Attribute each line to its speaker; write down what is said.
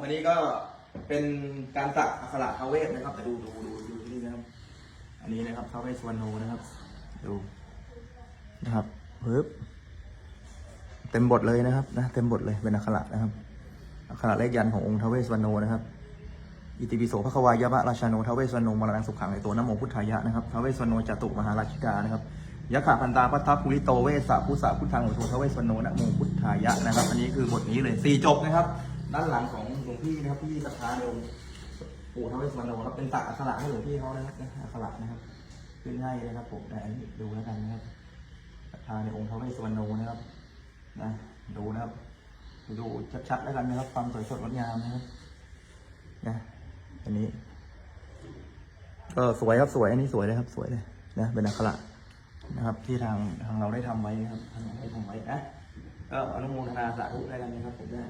Speaker 1: อันนี้ก็เป็นการสักอักขระทาเวศนะครับแต่ดูดูดูดูที่นี่นะครับ อันนี้นะครับทาเวสวรรณโนนะครับ ดูนะครับปึ๊บเต็มบทเลยนะครับนะเต็มบทเลยเป็นอักขระนะครับอักขระเลขยันขององค์ทาเวสวรรณโนนะครับอิติปิโสพระควายะมะราชาโนทาเวสวรรณโนมรณงสุขังในตัวนโมพุทธายะนะครับทาเวสวรรณโนจตุมหาราชิกานะครับยะขาพันตาพัทธภูริโตเวสสะพุสะพุทธังอุโททเวสวรรณโนนะโมพุทธายะนะครับ อันนี้คือบทนี้เลยสี่จบนะครับ ด้านหลังของหลวงพี่นะครับพี่ศรัทธาในองค์ปู่ทาวเวสวรรณโนครับเป็นตักอักขระให้หลวงพี่เขานะครับนะอักขระนะครับขึ้นให้นะครับผมนะอันนี้ดูแล้วกันนะครับศรัทธาในองค์ทาวเวสวรรณโนนะครับนะดูนะครับดูชัดๆแล้วกันนะครับ ความสวยสดงดงามนะครับนะอันนี้ ก็สวยครับสวยอันนี้สวยเลยครับ สวยเลยนะเป็นอักขระนะครับ ที่ทางทางเราได้ทำไว้นะครับทางเราได้ทำไว้นะก็อนุโมทนาสาธุได้กันนะครับผมได้